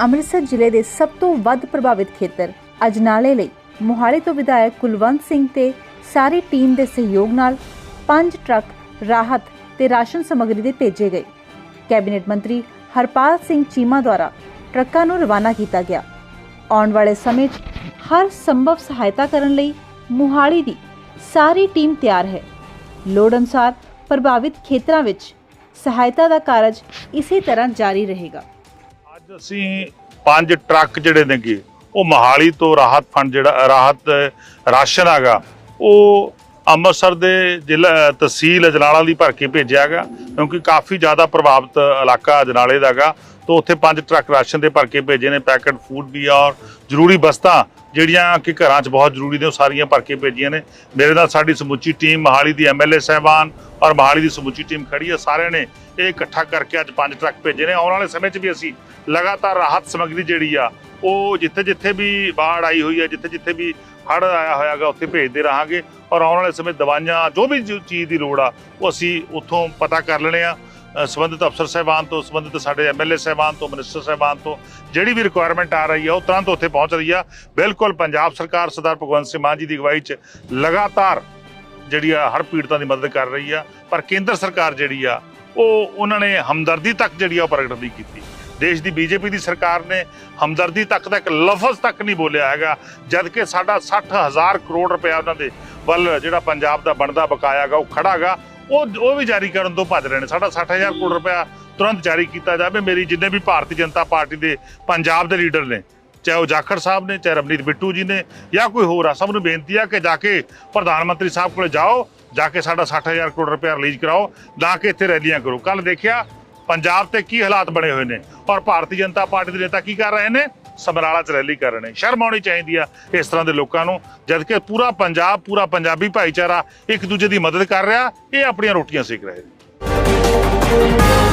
ਅੰਮ੍ਰਿਤਸਰ ਜ਼ਿਲ੍ਹੇ ਦੇ ਸਭ ਤੋਂ ਵੱਧ ਪ੍ਰਭਾਵਿਤ ਖੇਤਰ, ਅਜਨਾਲੇ ਲਈ ਮੋਹਾਲੀ ਤੋਂ ਵਿਧਾਇਕ ਕੁਲਵੰਤ ਸਿੰਘ ਤੇ ਸਾਰੀ ਟੀਮ ਦੇ ਸਹਿਯੋਗ ਨਾਲ ਪੰਜ ਟਰੱਕ ਰਾਹਤ ਤੇ ਰਾਸ਼ਨ ਸਮੱਗਰੀ ਦੇ ਭੇਜੇ ਗਏ। ਕੈਬਨਿਟ ਮੰਤਰੀ ਹਰਪਾਲ ਸਿੰਘ ਚੀਮਾ ਦੁਆਰਾ ਟਰੱਕਾਂ ਨੂੰ ਰਵਾਨਾ ਕੀਤਾ ਗਿਆ। ਆਉਣ ਵਾਲੇ ਸਮੇਂ 'ਚ ਹਰ ਸੰਭਵ ਸਹਾਇਤਾ ਕਰਨ ਲਈ ਮੋਹਾਲੀ ਦੀ ਸਾਰੀ ਟੀਮ ਤਿਆਰ ਹੈ। ਲੋੜ ਅਨੁਸਾਰ ਪ੍ਰਭਾਵਿਤ ਖੇਤਰਾਂ ਵਿੱਚ ਸਹਾਇਤਾ ਦਾ ਕਾਰਜ ਇਸੇ ਤਰ੍ਹਾਂ ਜਾਰੀ ਰਹੇਗਾ। ਅੱਜ ਅਸੀਂ ਪੰਜ ਟਰੱਕ ਜਿਹੜੇ ਨੇਗੇ, ਉਹ ਮਹਾਲੀ ਤੋਂ ਰਾਹਤ ਫੰਡ ਜਿਹੜਾ, ਰਾਹਤ ਰਾਸ਼ਨ ਹੈਗਾ, ਉਹ ਅੰਮ੍ਰਿਤਸਰ ਦੇ ਜ਼ਿਲ੍ਹਾ, ਤਹਿਸੀਲ ਅਜਨਾਲਾ ਦੀ ਭਰ ਕੇ ਭੇਜਿਆ ਗਾ ਕਿਉਂਕਿ ਕਾਫੀ ਜ਼ਿਆਦਾ ਪ੍ਰਭਾਵਿਤ ਇਲਾਕਾ ਅਜਨਾਲੇ ਦਾਗਾ ਤੋਂ ਉੱਥੇ ਪੰਜ ਟਰੱਕ ਰਾਸ਼ਨ ਦੇ ਭਰ ਕੇ ਭੇਜੇ ਨੇ, ਪੈਕਟ ਫੂਡ ਵੀ ਔਰ ਜ਼ਰੂਰੀ ਵਸਤਾਂ ਜਿਹੜੀਆਂ ਕਿ ਘਰਾਂ 'ਚ ਬਹੁਤ ਜ਼ਰੂਰੀ ਨੇ, ਉਹ ਸਾਰੀਆਂ ਭਰ ਕੇ ਭੇਜੀਆਂ ਨੇ। ਮੇਰੇ ਨਾਲ ਸਾਡੀ ਸਮੁੱਚੀ ਟੀਮ, ਮਹਾਲੀ ਦੀ ਐਮਐਲਏ ਸਹਿਬਾਨ ਔਰ ਮਹਾਲੀ ਦੀ ਸਮੁੱਚੀ ਟੀਮ ਖੜੀ ਹੈ, ਸਾਰਿਆਂ ਨੇ ਇਹ ਇਕੱਠਾ ਕਰਕੇ ਅੱਜ ਪੰਜ ਟਰੱਕ ਭੇਜੇ ਨੇ। ਆਉਣ ਵਾਲੇ ਸਮੇਂ 'ਚ ਵੀ ਅਸੀਂ ਲਗਾਤਾਰ ਰਾਹਤ ਸਮੱਗਰੀ ਜਿਹੜੀ ਆ ਉਹ ਜਿੱਥੇ ਜਿੱਥੇ ਵੀ ਬਾੜ ਆਈ ਹੋਈ ਹੈ ਜਿੱਥੇ ਜਿੱਥੇ ਵੀ ਹੜ੍ਹ ਆਇਆ ਹੋਇਆਗਾ ਉੱਥੇ ਭੇਜਦੇ ਰਹਾਂਗੇ। ਔਰ ਆਉਣ ਵਾਲੇ ਸਮੇਂ ਦਵਾਈਆਂ ਜੋ ਵੀ ਚੀਜ਼ ਦੀ ਲੋੜ ਆ ਉਹ ਅਸੀਂ ਉੱਥੋਂ ਪਤਾ ਕਰ ਲੈਣੇ ਆ ਅ, ਸੰਬੰਧਿਤ ਅਫਸਰ ਸਾਹਿਬਾਨ ਤੋਂ ਸੰਬੰਧਿਤ ਸਾਡੇ ਐਮਐਲਏ ਸਾਹਿਬਾਨ ਤੋਂ ਮਿਨਿਸਟਰ ਸਾਹਿਬਾਨ ਤੋਂ ਜਿਹੜੀ ਵੀ ਰਿਕੁਆਇਰਮੈਂਟ ਆ ਰਹੀ ਆ ਉਹ ਤੁਰੰਤ ਉੱਥੇ ਪਹੁੰਚ ਰਹੀ ਆ। ਬਿਲਕੁਲ ਪੰਜਾਬ ਸਰਕਾਰ ਸਰਦਾਰ ਭਗਵੰਤ ਸਿੰਘ ਮਾਨ ਜੀ ਦੀ ਅਗਵਾਈ 'ਚ ਲਗਾਤਾਰ ਜਿਹੜੀ ਆ ਹਰ ਪੀੜਤਾਂ ਦੀ ਮਦਦ ਕਰ ਰਹੀ ਆ। ਪਰ ਕੇਂਦਰ ਸਰਕਾਰ ਜਿਹੜੀ ਆ ਉਹ ਉਹਨਾਂ ਨੇ ਹਮਦਰਦੀ ਤੱਕ ਜਿਹੜੀ ਆ ਉਹ ਪ੍ਰਗਟ ਨਹੀਂ ਕੀਤੀ। ਦੇਸ਼ ਦੀ ਬੀਜੇਪੀ ਦੀ ਸਰਕਾਰ ਨੇ ਹਮਦਰਦੀ ਤੱਕ ਦਾ ਇੱਕ ਲਫ਼ਜ਼ ਤੱਕ ਨਹੀਂ ਬੋਲਿਆ ਹੈਗਾ ਜਦ ਕਿ ਸਾਡਾ 60000 ਕਰੋੜ ਰੁਪਇਆ ਉਹਨਾਂ ਦੇ ਵੱਲ ਜਿਹੜਾ ਪੰਜਾਬ ਦਾ ਬਣਦਾ ਬਕਾਇਆਗਾ ਉਹ ਖੜਾਗਾ ਉਹ ਉਹ ਵੀ ਜਾਰੀ ਕਰਨ ਤੋਂ ਭੱਜ ਰਹੇ ਨੇ। ਸਾਡਾ 60000 ਕਰੋੜ ਰੁਪਇਆ ਤੁਰੰਤ ਜਾਰੀ ਕੀਤਾ ਜਾਵੇ। ਮੇਰੀ ਜਿੰਨੇ ਵੀ ਭਾਰਤੀ ਜਨਤਾ ਪਾਰਟੀ ਦੇ ਪੰਜਾਬ ਦੇ ਲੀਡਰ ਨੇ, ਚਾਹੇ ਉਹ ਜਾਖੜ ਸਾਹਿਬ ਨੇ, ਚਾਹੇ ਰਵਨੀਤ ਬਿੱਟੂ ਜੀ ਨੇ, ਜਾਂ ਕੋਈ ਹੋਰ ਆ, ਸਭ ਨੂੰ ਬੇਨਤੀ ਆ ਕਿ ਜਾ ਕੇ ਪ੍ਰਧਾਨ ਮੰਤਰੀ ਸਾਹਿਬ ਕੋਲ ਜਾਓ, ਜਾ ਕੇ ਸਾਡਾ 60000 ਕਰੋੜ ਰੁਪਇਆ ਰਿਲੀਜ਼ ਕਰਾਓ, ਨਾ ਕਿ ਇੱਥੇ ਰੈਲੀਆਂ ਕਰੋ। ਕੱਲ ਦੇਖਿਆ ਪੰਜਾਬ ਤੇ ਕੀ ਹਾਲਾਤ ਬਣੇ ਹੋਏ ਨੇ? ਔਰ ਭਾਰਤੀ ਜਨਤਾ ਪਾਰਟੀ ਦੇ ਨੇਤਾ ਕੀ ਕਰ ਰਹੇ ਨੇ? ਸਮਰਾਲਾ ਚ ਰੈਲੀ ਕਰ ਰਹੇ ਨੇ। ਸ਼ਰਮ ਆਉਣੀ ਚਾਹੀਦੀ ਆ ਇਸ ਤਰ੍ਹਾਂ ਦੇ ਲੋਕਾਂ ਨੂੰ, ਜਦਕਿ ਪੂਰਾ ਪੰਜਾਬ, ਪੂਰਾ ਪੰਜਾਬੀ ਭਾਈਚਾਰਾ ਇੱਕ ਦੂਜੇ ਦੀ ਮਦਦ ਕਰ ਰਿਹਾ, ਇਹ ਆਪਣੀਆਂ ਰੋਟੀਆਂ ਸੇਕ ਰਹੇ ਨੇ।